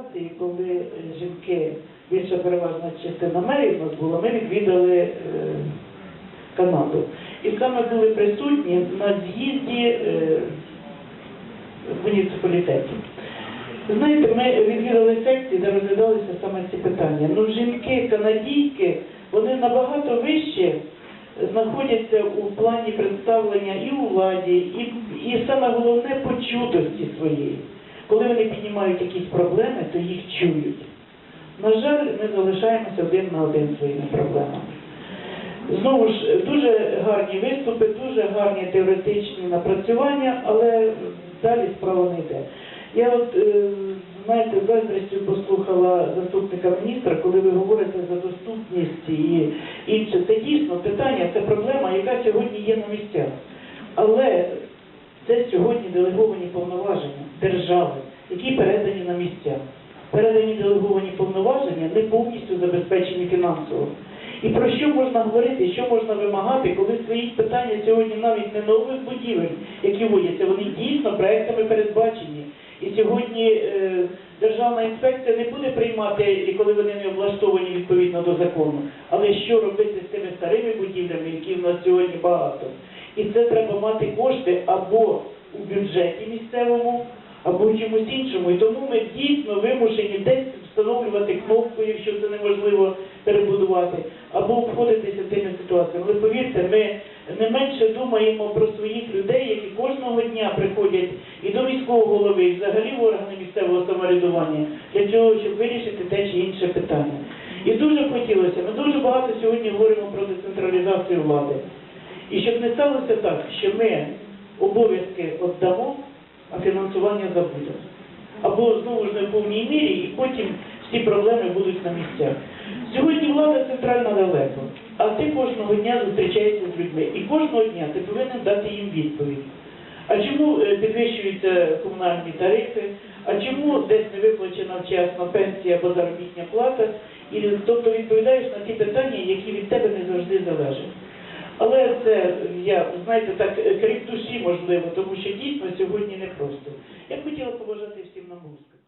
делегації, коли е, жінки, більша переважна частина мерів нас була, ми відвідали е, Канаду. І саме були присутні на з'їзді е, муніципалітетів. Знаєте, ми відвідали секції, де розглядалися саме ці питання. Ну, жінки канадійки, вони набагато вище знаходяться у плані представлення і у владі, і, і саме головне почутості своєї. Коли вони піднімають якісь проблеми, то їх чують. На жаль, ми залишаємося один на один своїми проблемами. Знову ж дуже гарні виступи, дуже гарні теоретичні напрацювання, але далі справа не йде. Я от, е, знаєте, з заздрістю послухала заступника міністра, коли ви говорите за доступність і інше. Це дійсно питання, це проблема, яка сьогодні є на місцях. Але це сьогодні делеговані повноваження держави, які передані на місця. Передані делеговані повноваження не повністю забезпечені фінансово. І про що можна говорити, що можна вимагати, коли стоїть питання сьогодні навіть не нових будівель, які вводяться, вони дійсно проектами передбачені. І сьогодні е, державна інспекція не буде приймати, і коли вони не облаштовані відповідно до закону. Але що робити з тими старими будівлями, які в нас сьогодні багато? І це треба мати кошти або у бюджеті місцевому, або в чомусь іншому. І тому ми дійсно вимушені десь встановлювати кнопку, якщо це неможливо перебудувати, або обходитися тими ситуаціями. Але повірте, ми не менше думаємо про своїх людей, які кожного дня приходять і до міського голови, і взагалі в органи місцевого самоврядування для цього, щоб вирішити те чи інше питання. І дуже хотілося, ми дуже багато сьогодні говоримо про децентралізацію влади. І щоб не сталося так, що ми обов'язки віддамо, а фінансування забудемо. Або знову ж не в повній мірі, і потім всі проблеми будуть на місцях. Сьогодні влада центральна далеко, а ти кожного дня зустрічаєшся з людьми. І кожного дня ти повинен дати їм відповідь. А чому е, підвищуються комунальні тарифи? А чому десь не виплачена вчасно пенсія або заробітня плата? І тобто відповідаєш на ті питання, які від тебе не завжди залежать. Але це я знаєте так крик душі можливо, тому що дійсно сьогодні непросто. Я б хотіла побажати всім нам успіху.